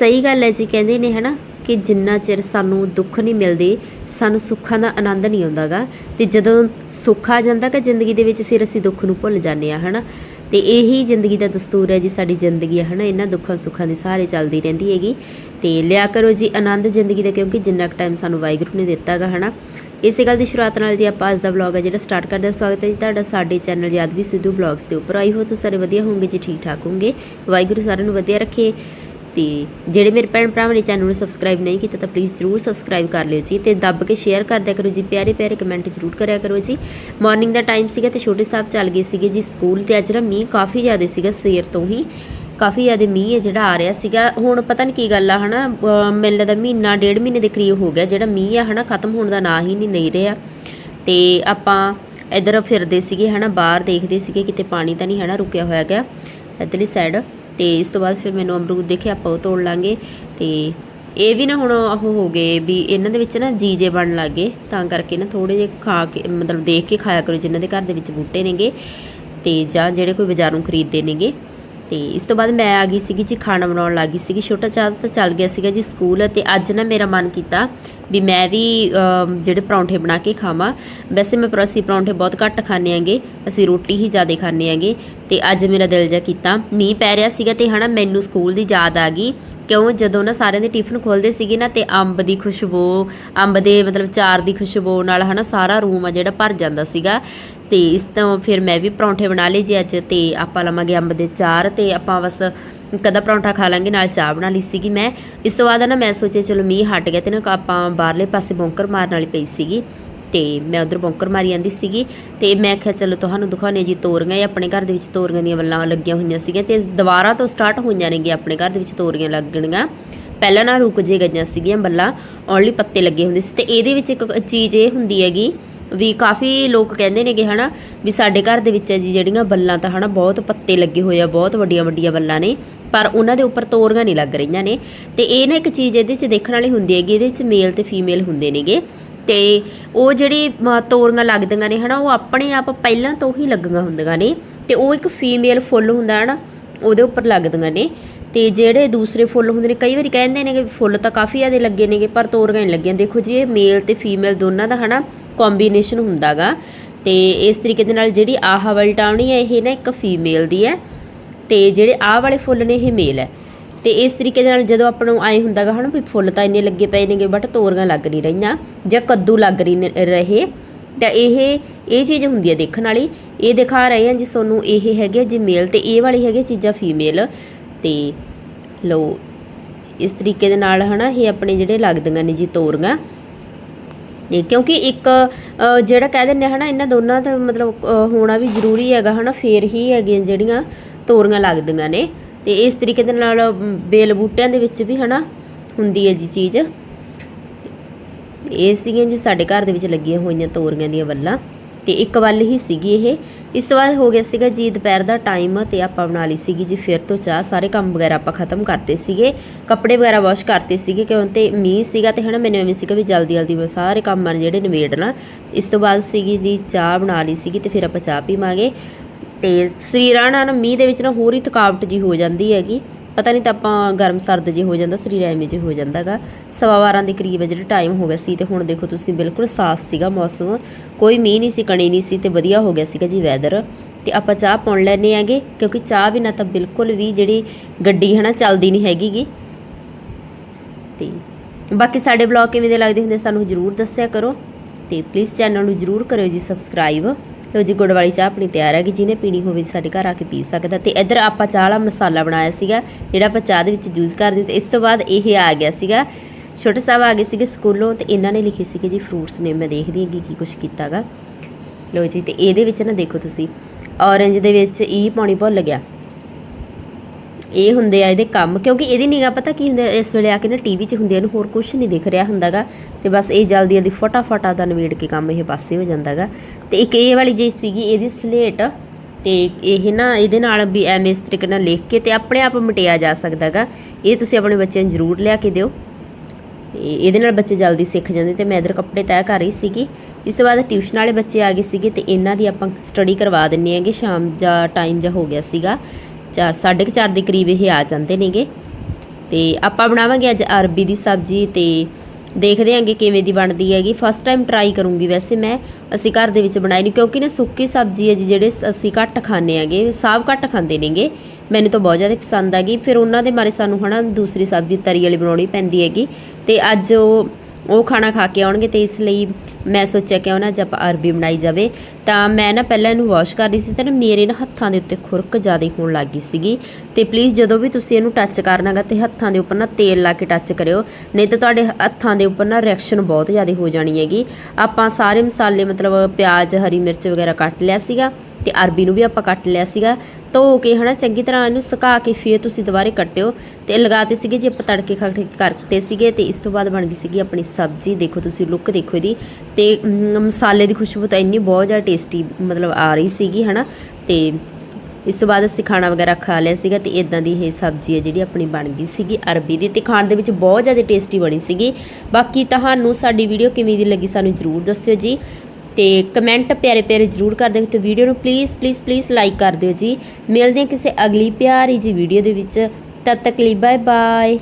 ਸਹੀ ਗੱਲ ਹੈ ਜੀ, ਕਹਿੰਦੇ ਨੇ ਹਨਾ ਕਿ ਜਿੰਨਾ ਚਿਰ ਸਾਨੂੰ ਦੁੱਖ ਨਹੀਂ ਮਿਲਦੇ, ਸਾਨੂੰ ਸੁੱਖਾਂ ਦਾ ਆਨੰਦ ਨਹੀਂ ਆਉਂਦਾਗਾ। ਤੇ ਜਦੋਂ ਸੁੱਖ ਆ ਜਾਂਦਾ ਕਿ ਜ਼ਿੰਦਗੀ ਦੇ ਵਿੱਚ, ਫਿਰ ਅਸੀਂ ਦੁੱਖ ਨੂੰ ਭੁੱਲ ਜਾਂਦੇ ਆ ਹਨਾ। ਤੇ ਇਹੀ ਜ਼ਿੰਦਗੀ ਦਾ ਦਸਤੂਰ ਹੈ ਜੀ, ਸਾਡੀ ਜ਼ਿੰਦਗੀ ਹੈ ਹਨਾ। ਇਹਨਾਂ ਦੁੱਖਾਂ ਸੁੱਖਾਂ ਦੇ ਸਾਰੇ ਚੱਲਦੀ ਰਹਿੰਦੀ ਹੈਗੀ। ਤੇ ਲਿਆ ਕਰੋ ਜੀ ਆਨੰਦ ਜ਼ਿੰਦਗੀ ਦਾ, ਕਿਉਂਕਿ ਜਿੰਨਾ ਕੁ ਟਾਈਮ ਸਾਨੂੰ ਵਾਹਿਗੁਰੂ ਨੇ ਦਿੱਤਾਗਾ ਹਨਾ। ਇਸੇ ਗੱਲ ਦੀ ਸ਼ੁਰੂਆਤ ਨਾਲ ਜੀ ਆਪਾਂ ਅੱਜ ਦਾ ਵਲੌਗ ਹੈ ਜਿਹੜਾ ਸਟਾਰਟ ਕਰਦੇ ਹਾਂ। ਸਵਾਗਤ ਹੈ ਜੀ ਤੁਹਾਡਾ ਸਾਡੇ ਚੈਨਲ ਯਾਦਵੀ ਸਿੱਧੂ ਵਲੌਗਸ ਦੇ ਉੱਪਰ। ਆਈ ਹੋ ਤੁਸੀਂ ਸਾਰੇ ਵਧੀਆ ਹੋਵੋਗੇ ਜੀ ਠੀਕ ਠਾਕ ਹੋਵੋਗੇ। ਵਾਹਿਗੁਰੂ ਸਾਰਿਆਂ ਨੂੰ ਵਧੀਆ ਰੱਖੇ। ਤੇ ਜਿਹੜੇ ਮੇਰੇ ਭੈਣ ਭਰਾਵਾਂ ਨੇ ਚੈਨਲ ਨੂੰ ਸਬਸਕ੍ਰਾਈਬ ਨਹੀਂ ਕੀਤਾ ਤਾਂ ਪਲੀਜ਼ ਜਰੂਰ ਸਬਸਕ੍ਰਾਈਬ ਕਰ ਲਿਓ ਜੀ ਤੇ ਦੱਬ ਕੇ ਸ਼ੇਅਰ ਕਰਦਿਆ ਕਰੋ ਜੀ, ਪਿਆਰੇ ਪਿਆਰੇ ਕਮੈਂਟ ਜਰੂਰ ਕਰਿਆ ਕਰੋ ਜੀ। ਮਾਰਨਿੰਗ ਦਾ ਟਾਈਮ ਸੀਗਾ ਤੇ ਛੋਟੇ ਸਾਹਿਬ ਚੱਲ ਗਏ ਸੀਗੇ ਜੀ ਸਕੂਲ ਤੇ, ਅੱਜ ਨਾ ਮੀਂਹ ਕਾਫੀ ਜ਼ਿਆਦਾ ਸੀਗਾ ਸਵੇਰ ਤੋਂ ਹੀ, ਕਾਫੀ ਜ਼ਿਆਦਾ ਮੀਂਹ ਹੈ ਜਿਹੜਾ ਆ ਰਿਹਾ ਸੀਗਾ। ਹੁਣ ਪਤਾ ਨਹੀਂ ਕੀ ਗੱਲ ਆ, ਹਨਾ, ਅਹ ਮੈਨੂੰ ਲੱਗਦਾ ਮਹੀਨਾ, ਡੇਢ ਮਹੀਨੇ ਦੇ ਕਰੀਬ ਹੋ ਗਿਆ ਜਿਹੜਾ ਮੀਂਹ ਆ, ਹਨਾ, ਖਤਮ ਹੋਣ ਦਾ ਨਾਂ ਹੀ ਨਹੀਂ ਨਹੀਂ ਰਿਹਾ। ਤੇ ਆਪਾਂ ਇਧਰ ਫਿਰਦੇ ਸੀਗੇ, ਹਨਾ, ਬਾਹਰ ਦੇਖਦੇ ਸੀਗੇ, ਕਿਤੇ ਪਾਣੀ ਤਾਂ ਨਹੀਂ ਹਨਾ, ਰੁਕਿਆ ਹੋਇਆ ਗਿਆ ਇੱਧਰਲੀ ਸਾਈਡ ਤੇ ਇਸ ਤੋਂ ਬਾਅਦ ਫਿਰ ਮੈਨੂੰ ਅਮਰੂਦ ਦੇਖੇ ਆਪਾਂ ਉਹ ਤੋੜ ਲਾਂਗੇ ਤੇ ਇਹ ਵੀ ਨਾ ਹੁਣ ਉਹ ਹੋ ਗਏ ਵੀ ਇਹਨਾਂ ਦੇ ਵਿੱਚ ਨਾ ਜੀਜੇ ਬਣ ਲੱਗੇ ਤਾਂ ਕਰਕੇ ਨਾ ਥੋੜੇ ਜਿਹੇ ਖਾ ਕੇ, ਮਤਲਬ ਦੇਖ ਕੇ ਖਾਇਆ ਕਰੋ ਜਿਨ੍ਹਾਂ ਦੇ ਘਰ ਦੇ ਵਿੱਚ ਬੂਟੇ ਨੇਗੇ ਤੇ ਜਾਂ ਜਿਹੜੇ ਕੋਈ ਬਾਜ਼ਾਰੋਂ ਖਰੀਦਦੇ ਨੇਗੇ। ਤੇ ਇਸ ਤੋਂ ਬਾਅਦ ਮੈਂ ਆ ਗਈ ਸੀਗੀ ਜੀ, ਖਾਣਾ ਬਣਾਉਣ ਲੱਗੀ ਸੀਗੀ। ਛੋਟਾ ਚਾਹ ਤਾਂ ਚੱਲ ਗਿਆ ਸੀਗਾ ਜੀ ਸਕੂਲ ਤੇ ਅੱਜ ਨਾ ਮੇਰਾ ਮਨ ਕੀਤਾ ਵੀ ਮੈਂ ਵੀ ਜਿਹੜੇ ਪਰੌਂਠੇ ਬਣਾ ਕੇ ਖਾਵਾਂ। ਵੈਸੇ ਮੈਂ ਪ੍ਰੋਸੀ ਪਰੌਂਠੇ ਬਹੁਤ ਘੱਟ ਖਾਂਦੇ ਆਂਗੇ ਅਸੀਂ ਰੋਟੀ ਹੀ ਜ਼ਿਆਦਾ ਖਾਂਦੇ ਆਂਗੇ ਤੇ ਅੱਜ ਮੇਰਾ ਦਿਲ ਜਾ ਕੀਤਾ। ਮੀਂਹ ਪੈ ਰਿਹਾ ਸੀਗਾ ਤੇ ਹਨਾ ਮੈਨੂੰ ਸਕੂਲ ਦੀ ਯਾਦ ਆ ਗਈ। ਕਿਉਂ? ਜਦੋਂ ਨਾ ਸਾਰਿਆਂ ਦੇ ਟਿਫਨ ਖੋਲਦੇ ਸੀਗੇ ਨਾ ਤੇ ਅੰਬ ਦੀ ਖੁਸ਼ਬੂ, ਅੰਬ ਦੇ ਮਤਲਬ ਚਾਰ ਦੀ ਖੁਸ਼ਬੂ ਨਾਲ ਹਨਾ ਸਾਰਾ ਰੂਮ ਆ ਜਿਹੜਾ ਭਰ ਜਾਂਦਾ ਸੀਗਾ। ਤੇ ਇਸ ਤੋਂ ਫਿਰ ਮੈਂ ਵੀ ਪਰੌਂਠੇ ਬਣਾ ਲਏ ਜੀ ਅੱਜ ਤੇ ਆਪਾਂ ਲਵਾਂਗੇ ਅੰਬ ਦੇ ਚਾਰ ਤੇ ਆਪਾਂ ਬਸ ਕਦਾ ਪਰੌਂਠਾ ਖਾ ਲਾਂਗੇ, ਨਾਲ ਚਾਹ ਬਣਾ ਲਈ ਸੀਗੀ ਮੈਂ। ਇਸ ਤੋਂ ਬਾਅਦ ਨਾ ਮੈਂ ਸੋਚਿਆ ਚਲੋ ਮੀਂਹ ਹਟ ਗਿਆ ਤੇ ਨਾ ਆਪਾਂ ਬਾਹਰਲੇ ਪਾਸੇ ਬੌਂਕਰ ਮਾਰਨ ਵਾਲੀ ਪਈ ਸੀਗੀ ਤੇ ਮੈਂ ਉਧਰ ਬੌਂਕਰ ਮਾਰੀ ਜਾਂਦੀ ਸੀਗੀ ਤੇ ਮੈਂ ਆਖਿਆ ਚਲੋ ਤੁਹਾਨੂੰ ਦਿਖਾਉਣੇ ਜੀ ਤੋਰੀਆਂ ਇਹ ਆਪਣੇ ਘਰ ਦੇ ਵਿੱਚ ਤੋਰੀਆਂ ਦੀਆਂ ਵੱਲਾਂ ਲੱਗੀਆਂ ਹੋਈਆਂ ਸੀਗੀਆਂ ਤੇ ਦੁਬਾਰਾ ਤੋਂ ਸਟਾਰਟ ਹੋਈਆਂ ਨੇਗੀਆਂ ਆਪਣੇ ਘਰ ਦੇ ਵਿੱਚ ਤੋਰੀਆਂ ਲੱਗਣੀਆਂ ਪਹਿਲਾਂ ਨਾ ਰੁਕ ਜੇ ਗਈਆਂ ਸੀਗੀਆਂ ਬੱਲਾਂ ਓਨਲੀ ਪੱਤੇ ਲੱਗੇ ਹੁੰਦੇ ਸੀ ਤੇ ਇਹਦੇ ਵਿੱਚ ਇੱਕ ਚੀਜ਼ ਇਹ ਹੁੰਦੀ ਹੈਗੀ ਵੀ ਕਾਫੀ ਲੋਕ ਕਹਿੰਦੇ ਨੇਗੇ ਹਨਾ, ਵੀ ਸਾਡੇ ਘਰ ਦੇ ਵਿੱਚ ਜੀ ਜਿਹੜੀਆਂ ਬੱਲਾਂ ਤਾਂ ਹਨਾ ਬਹੁਤ ਪੱਤੇ ਲੱਗੇ ਹੋਏ ਆ, ਬਹੁਤ ਵੱਡੀਆਂ ਵੱਡੀਆਂ ਬੱਲਾਂ ਨੇ, ਪਰ ਉਹਨਾਂ ਦੇ ਉੱਪਰ ਤੋਰੀਆਂ ਨਹੀਂ ਲੱਗ ਰਹੀਆਂ ਨੇ। ਤੇ ਇਹ ਨਾ ਇੱਕ ਚੀਜ਼ ਇਹਦੇ ਵਿੱਚ ਦੇਖਣ ਵਾਲੀ ਹੁੰਦੀ ਹੈਗੀ, ਇਹਦੇ ਵਿੱਚ ਮੇਲ ਤੇ ਫੀਮੇਲ ਹੁੰਦੇ ਨੇਗੇ। ਤੇ ਉਹ ਜਿਹੜੀ ਮ- ਤੋਰੀਆਂ ਲੱਗਦੀਆਂ ਨੇ ਹਨਾ, ਉਹ ਆਪਣੇ ਆਪ ਪਹਿਲਾਂ ਤੋਂ ਹੀ ਲੱਗੀਆਂ ਹੁੰਦੀਆਂ ਨੇ। ਤੇ ਉਹ ਇੱਕ ਫੀਮੇਲ ਫੁੱਲ ਹੁੰਦਾ ਹਨਾ ਉਹਦੇ ਉੱਪਰ ਲੱਗਦੀਆਂ ਨੇ। ਤੇ ਜਿਹੜੇ ਦੂਸਰੇ ਫੁੱਲ ਹੁੰਦੇ ਨੇ, ਕਈ ਵਾਰੀ ਕਹਿੰਦੇ ਨੇ ਕਿ ਫੁੱਲ ਤਾਂ ਕਾਫੀ ਜ਼ਿਆਦਾ ਲੱਗੇ ਨੇਗੇ, ਪਰ ਤੋਰੀਆਂ ਨਹੀਂ ਲੱਗੀਆਂ। ਦੇਖੋ ਜੀ, ਇਹ ਮੇਲ ਤੇ ਫੀਮੇਲ ਦੋਨਾਂ ਦਾ ਹਨਾ ਕੰਬੀਨੇਸ਼ਨ ਹੁੰਦਾਗਾ। ਤੇ ਇਸ ਤਰੀਕੇ ਦੇ ਨਾਲ ਜਿਹੜੀ ਆਹ ਵਲਟਾਉਣੀ ਹੈ, ਇਹ ਨਾ ਇੱਕ ਫੀਮੇਲ ਦੀ ਹੈ। ਤੇ ਜਿਹੜੇ ਆਹ ਵਾਲੇ ਫੁੱਲ ਨੇ, ਇਹ ਮੇਲ ਹੈ। ਤੇ ਇਸ ਤਰੀਕੇ ਦੇ ਨਾਲ ਜਦੋਂ ਆਪਾਂ ਨੂੰ ਆਏ ਹੁੰਦਾਗਾ ਹਨਾ ਵੀ ਫੁੱਲ ਤਾਂ ਇੰਨੇ ਲੱਗੇ ਪਏ ਨੇਗੇ ਬਟ ਤੋਰੀਆਂ ਲੱਗ ਨਹੀਂ ਰਹੀਆਂ ਜਾਂ ਕੱਦੂ ਲੱਗ ਰਹੀ ਨੇ- ਰਹੇ। ਤਾਂ ਇਹ ਇਹ ਚੀਜ਼ ਹੁੰਦੀ ਹੈ ਦੇਖਣ ਵਾਲੀ। ਇਹ ਦਿਖਾ ਰਹੇ ਆ ਜੀ ਤੁਹਾਨੂੰ, ਇਹ ਹੈਗੇ ਜੀ ਮੇਲ ਤੇ ਇਹ ਵਾਲੀ ਹੈਗੇ ਚੀਜ਼ਾਂ ਫੀਮੇਲ ਤੇ ਲਓ, ਇਸ ਤਰੀਕੇ ਦੇ ਨਾਲ ਹਨਾ, ਇਹ ਆਪਣੇ ਜਿਹੜੇ ਲੱਗਦੀਆਂ ਨੇ ਜੀ ਤੋਰੀਆਂ। ਕਿਉਂਕਿ ਇੱਕ ਜਿਹੜਾ ਕਹਿ ਦਿੰਦੇ ਆ ਹਨਾ, ਇਹਨਾਂ ਦੋਨਾਂ ਦਾ ਮਤਲਬ ਹੋਣਾ ਵੀ ਜ਼ਰੂਰੀ ਹੈਗਾ ਹਨਾ, ਫੇਰ ਹੀ ਹੈਗੀਆਂ ਜਿਹੜੀਆਂ ਤੋਰੀਆਂ ਲੱਗਦੀਆਂ ਨੇ। ਤੇ ਇਸ ਤਰੀਕੇ ਦੇ ਨਾਲ ਬੇਲ ਬੂਟਿਆਂ ਦੇ ਵਿੱਚ ਵੀ ਹਨਾ, ਹੁੰਦੀ ਹੈ ਜੀ ਚੀਜ਼। ਇਹ ਸੀਗੀਆਂ ਜੀ ਸਾਡੇ ਘਰ ਦੇ ਵਿੱਚ ਲੱਗੀਆਂ ਹੋਈਆਂ ਤੋਰੀਆਂ ਦੀਆਂ ਵੱਲਾਂ ਤੇ ਇੱਕ ਵੱਲ ਹੀ ਸੀਗੀ ਇਹ। ਇਸ ਤੋਂ ਬਾਅਦ ਹੋ ਗਿਆ ਸੀਗਾ ਜੀ ਦੁਪਹਿਰ ਦਾ ਟਾਈਮ ਤੇ ਆਪਾਂ ਬਣਾ ਲਈ ਸੀਗੀ ਜੀ ਫਿਰ ਤੋਂ ਚਾਹ। ਸਾਰੇ ਕੰਮ ਵਗੈਰਾ ਆਪਾਂ ਖਤਮ ਕਰਤੇ ਸੀਗੇ। ਕੱਪੜੇ ਵਗੈਰਾ ਵਾਸ਼ ਕਰਤੇ ਸੀਗੇ ਕਿਉਂ ਤੇ ਮੀਂਹ ਸੀਗਾ ਤੇ ਹਨਾ ਮੈਨੂੰ ਐਵੇਂ ਸੀਗਾ ਵੀ ਜਲਦੀ ਜਲਦੀ ਮੈਂ ਸਾਰੇ ਕੰਮ ਆ ਜਿਹੜੇ ਨਿਬੇੜਨਾ। ਇਸ ਤੋਂ ਬਾਅਦ ਸੀਗੀ ਜੀ ਚਾਹ ਬਣਾ ਲਈ ਸੀਗੀ ਤੇ ਫਿਰ ਆਪਾਂ ਚਾਹ ਪੀਵਾਂਗੇ। ਤੇ ਸਰੀਰਾਂ ਨਾਲ ਮੀਂਹ ਦੇ ਵਿੱਚ ਨਾ ਹੋਰ ਹੀ ਥਕਾਵਟ ਜੀ ਹੋ ਜਾਂਦੀ ਹੈਗੀ। ਪਤਾ ਨਹੀਂ ਤਾਂ ਆਪਾਂ ਗਰਮ ਸਰਦ ਜੇ ਹੋ ਜਾਂਦਾ, ਸਰੀਰ ਐਵੇਂ ਜੇ ਹੋ ਜਾਂਦਾਗਾ। ਸਵਾ ਬਾਰਾਂ ਦੇ ਕਰੀਬ ਹੈ ਜਿਹੜਾ ਟਾਈਮ ਹੋ ਗਿਆ ਸੀ ਤੇ ਹੁਣ ਦੇਖੋ ਤੁਸੀਂ ਬਿਲਕੁਲ ਸਾਫ਼ ਸੀਗਾ ਮੌਸਮ। ਕੋਈ ਮੀਂਹ ਨਹੀਂ ਸੀ, ਕਣੀ ਨਹੀਂ ਸੀ ਤੇ ਵਧੀਆ ਹੋ ਗਿਆ ਸੀਗਾ ਜੀ ਵੈਦਰ ਤੇ ਆਪਾਂ ਚਾਹ ਪਾਉਣ ਲੈਨੇ ਆਂਗੇ ਕਿਉਂਕਿ ਚਾਹ ਬਿਨਾਂ ਤਾਂ ਬਿਲਕੁਲ ਵੀ ਜਿਹੜੀ ਗੱਡੀ ਹੈ ਨਾ ਚੱਲਦੀ ਨਹੀਂ ਹੈਗੀਗੀ। ਤੇ ਬਾਕੀ ਸਾਡੇ ਬਲੌਗ ਕਿਵੇਂ ਦੇ ਲੱਗਦੇ ਹੁੰਦੇ ਸਾਨੂੰ ਜਰੂਰ ਦੱਸਿਆ ਕਰੋ। ਤੇ ਪਲੀਜ਼ ਚੈਨਲ ਨੂੰ ਜਰੂਰ ਕਰਿਓ ਜੀ ਸਬਸਕ੍ਰਾਈਬ ਲਓ ਜੀ, ਗੁੜ ਵਾਲੀ ਚਾਹ ਆਪਣੀ ਤਿਆਰ ਹੈਗੀ, ਜਿਹਨੇ ਪੀਣੀ ਹੋਵੇ ਸਾਡੇ ਘਰ ਆ ਕੇ ਪੀ ਸਕਦਾ। ਤੇ ਇੱਧਰ ਆਪਾਂ ਚਾਹ ਵਾਲਾ ਮਸਾਲਾ ਬਣਾਇਆ ਸੀਗਾ, ਜਿਹੜਾ ਆਪਾਂ ਚਾਹ ਦੇ ਵਿੱਚ ਯੂਜ਼ ਕਰਦੇ ਤੇ ਇਸ ਤੋਂ ਬਾਅਦ ਇਹ ਆ ਗਿਆ ਸੀਗਾ, ਛੋਟੇ ਸਾਹਿਬ ਆ ਗਏ ਸੀਗੇ ਸਕੂਲੋਂ, ਤੇ ਇਹਨਾਂ ਨੇ ਲਿਖੇ ਸੀਗੇ ਜੀ ਫਰੂਟਸ ਨੇ, ਮੈਂ ਦੇਖਦੀ ਹਾਂ ਕੀ ਕੁਝ ਕੀਤਾਗਾ। ਲਓ ਜੀ, ਤੇ ਇਹਦੇ ਵਿੱਚ ਨਾ ਦੇਖੋ ਤੁਸੀਂ ਔਰੰਜ ਦੇ ਵਿੱਚ ਈ ਪਾਉਣੀ ਭੁੱਲ ਗਿਆ। ਇਹ ਹੁੰਦੇ ਆ ਇਹਦੇ ਕੰਮ, ਕਿਉਂਕਿ ਇਹਦੀ ਨਿਗਾਹ ਪਤਾ ਕੀ ਹੁੰਦਾ ਇਸ ਵੇਲੇ ਆ ਕੇ ਨਾ ਟੀਵੀ 'ਚ ਹੁੰਦੇ ਇਹਨੂੰ ਹੋਰ ਕੁਝ ਨਹੀਂ ਦਿਖ ਰਿਹਾ ਹੁੰਦਾਗਾ। ਤੇ ਬਸ ਇਹ ਜਲਦੀ ਜਲਦੀ ਫਟਾਫਟ ਆਦਾ ਨਵੇੜ ਕੇ ਕੰਮ ਇਹ ਪਾਸੇ ਹੋ ਜਾਂਦਾਗਾ। ਤੇ ਇੱਕ ਇਹ ਵਾਲੀ ਜਿਹੜੀ ਸੀਗੀ, ਇਹਦੀ ਸਲੇਟ ਤੇ ਇਹ ਨਾ ਇਹਦੇ ਨਾਲ ਵੀ ਐਵੇਂ ਇਸ ਤਰੀਕੇ ਨਾਲ ਲਿਖ ਕੇ ਤੇ ਆਪਣੇ ਆਪ ਮਟਿਆ ਜਾ ਸਕਦਾਗਾ। ਇਹ ਤੁਸੀਂ ਆਪਣੇ ਬੱਚਿਆਂ ਨੂੰ ਜ਼ਰੂਰ ਲਿਆ ਕੇ ਦਿਓ। ਤੇ ਇਹਦੇ ਨਾਲ ਬੱਚੇ ਜਲਦੀ ਸਿੱਖ ਜਾਂਦੇ, ਤੇ ਮੈਂ ਇਧਰ ਕੱਪੜੇ ਤੈਅ ਕਰ ਰਹੀ ਸੀਗੀ। ਇਸ ਤੋਂ ਬਾਅਦ ਟਿਊਸ਼ਨ ਵਾਲੇ ਬੱਚੇ ਆ ਗਏ ਸੀਗੇ, ਤੇ ਇਹਨਾਂ ਦੀ ਆਪਾਂ ਸਟੱਡੀ ਕਰਵਾ ਦਿੰਨੇ ਆਂਗੇ ਸ਼ਾਮ ਦਾ ਟਾਈਮ ਜਾਂ ਹੋ ਗਿਆ ਸੀਗਾ। ਚਾਰ ਸਾਢੇ ਕੁ ਚਾਰ ਦੇ ਕਰੀਬ ਇਹ ਆ ਜਾਂਦੇ ਨੇਗੇ। ਤੇ ਆਪਾਂ ਬਣਾਵਾਂਗੇ ਅੱਜ ਅਰਬੀ ਦੀ ਸਬਜ਼ੀ ਤੇ ਦੇਖਦੇ ਆਂਗੇ ਕਿਵੇਂ ਦੀ ਬਣਦੀ ਹੈਗੀ। ਫਸਟ ਟਾਈਮ ਟਰਾਈ ਕਰੂੰਗੀ ਵੈਸੇ ਮੈਂ। ਅਸੀਂ ਘਰ ਦੇ ਵਿੱਚ ਬਣਾਈ ਨਹੀਂ ਕਿਉਂਕਿ ਨਾ ਸੁੱਕੀ ਸਬਜ਼ੀ ਹੈ ਜੀ, ਜਿਹੜੇ ਸ- ਅਸੀਂ ਘੱਟ ਖਾਂਦੇ ਆਂਗੇ ਸਭ ਘੱਟ ਖਾਂਦੇ ਨੇਗੇ। ਮੈਨੂੰ ਤਾਂ ਬਹੁਤ ਜ਼ਿਆਦਾ ਪਸੰਦ ਆ ਗਈ ਫਿਰ ਉਹਨਾਂ ਦੇ ਮਾਰੇ ਸਾਨੂੰ ਹਨਾ ਦੂਸਰੀ ਸਬਜ਼ੀ ਤਰੀ ਵਾਲੀ ਬਣਾਉਣੀ ਪੈਂਦੀ ਹੈਗੀ। ਤੇ ਅੱਜ ਉਹ ਉਹ ਖਾਣਾ ਖਾ ਕੇ ਆਉਣਗੇ ਤੇ ਇਸ ਲਈ ਮੈਂ ਸੋਚਿਆ ਕਿ ਨਾ ਅੱਜ ਆਪਾਂ ਅਰਬੀ ਬਣਾਈ ਜਾਵੇ। ਤਾਂ ਮੈਂ ਨਾ ਪਹਿਲਾਂ ਇਹਨੂੰ ਵਾਸ਼ ਕਰ ਰਹੀ ਸੀ ਤਾਂ ਨਾ ਮੇਰੇ ਨਾ ਹੱਥਾਂ ਦੇ ਉੱਤੇ ਖੁਰਕ ਜ਼ਿਆਦਾ ਹੋਣ ਲੱਗ ਗਈ ਸੀਗੀ। ਤੇ ਪਲੀਜ਼ ਜਦੋਂ ਵੀ ਤੁਸੀਂ ਇਹਨੂੰ ਟੱਚ ਕਰਨਾਗਾ ਤੇ ਹੱਥਾਂ ਦੇ ਉੱਪਰ ਨਾ ਤੇਲ ਲਾ ਕੇ ਟੱਚ ਕਰਿਓ। ਨਹੀਂ ਤਾਂ ਤੁਹਾਡੇ ਹੱਥਾਂ ਦੇ ਉੱਪਰ ਨਾ ਰਿਐਕਸ਼ਨ ਬਹੁਤ ਜ਼ਿਆਦਾ ਹੋ ਜਾਣੀ ਹੈਗੀ। ਆਪਾਂ ਸਾਰੇ ਮਸਾਲੇ ਮਤਲਬ ਪਿਆਜ਼, ਹਰੀ ਮਿਰਚ ਵਗੈਰਾ ਕੱਟ ਲਿਆ ਸੀਗਾ। ਤੇ ਅਰਬੀ ਨੂੰ ਵੀ ਆਪਾਂ ਕੱਟ ਲਿਆ ਸੀਗਾ। ਧੋ ਕੇ ਹਨਾ, ਚੰਗੀ ਤਰ੍ਹਾਂ ਇਹਨੂੰ ਸੁਕਾ ਕੇ ਫਿਰ ਤੁਸੀਂ ਦੁਬਾਰੇ ਕੱਟਿਓ। ਤੇ ਲਗਾਤੇ ਸੀਗੇ ਜੇ ਆਪਾਂ ਤੜਕੇ ਖਾ ਕਰਤੇ ਸੀਗੇ ਤੇ ਇਸ ਤੋਂ ਬਾਅਦ ਬਣ ਗਈ ਸੀਗੀ ਆਪਣੀ ਸਬਜ਼ੀ। ਦੇਖੋ ਤੁਸੀਂ ਲੁੱਕ ਦੇਖੋ ਇਹਦੀ। ਤੇ ਮਸਾਲੇ ਦੀ ਖੁਸ਼ਬੂ ਤਾਂ ਇੰਨੀ ਬਹੁਤ ਜ਼ਿਆਦਾ ਟੇਸਟੀ ਮਤਲਬ ਆ ਰਹੀ ਸੀਗੀ ਹਨਾ। ਤੇ ਇਸ ਤੋਂ ਬਾਅਦ ਅਸੀਂ ਖਾਣਾ ਵਗੈਰਾ ਖਾ ਲਿਆ ਸੀਗਾ ਤੇ ਇਦਾਂ ਦੀ ਇਹ ਸਬਜ਼ੀ ਹੈ ਜਿਹੜੀ ਆਪਣੀ ਬਣ ਗਈ ਸੀਗੀ ਅਰਬੀ ਦੀ ਤੇ ਖਾਣ ਦੇ ਵਿੱਚ ਬਹੁਤ ਜ਼ਿਆਦਾ ਟੇਸਟੀ ਬਣੀ ਸੀਗੀ। ਬਾਕੀ ਤੁਹਾਨੂੰ ਸਾਡੀ ਵੀਡੀਓ ਕਿਵੇਂ ਦੀ ਲੱਗੀ ਸਾਨੂੰ ਜਰੂਰ ਦੱਸਿਓ ਜੀ। ਤੇ ਕਮੈਂਟ ਪਿਆਰੇ ਪਿਆਰੇ ਜਰੂਰ ਕਰ ਦਿਓ ਤੇ ਵੀਡੀਓ ਨੂੰ ਪਲੀਜ਼ ਪਲੀਜ਼ ਪਲੀਜ਼ ਲਾਈਕ ਕਰ ਦਿਓ ਜੀ। ਮਿਲਦੇ ਹਾਂ ਕਿਸੇ ਅਗਲੀ ਪਿਆਰੀ ਜੀ ਵੀਡੀਓ ਦੇ ਵਿੱਚ। ਤਦ ਤੱਕ ਲਈ ਬਾਏ ਬਾਏ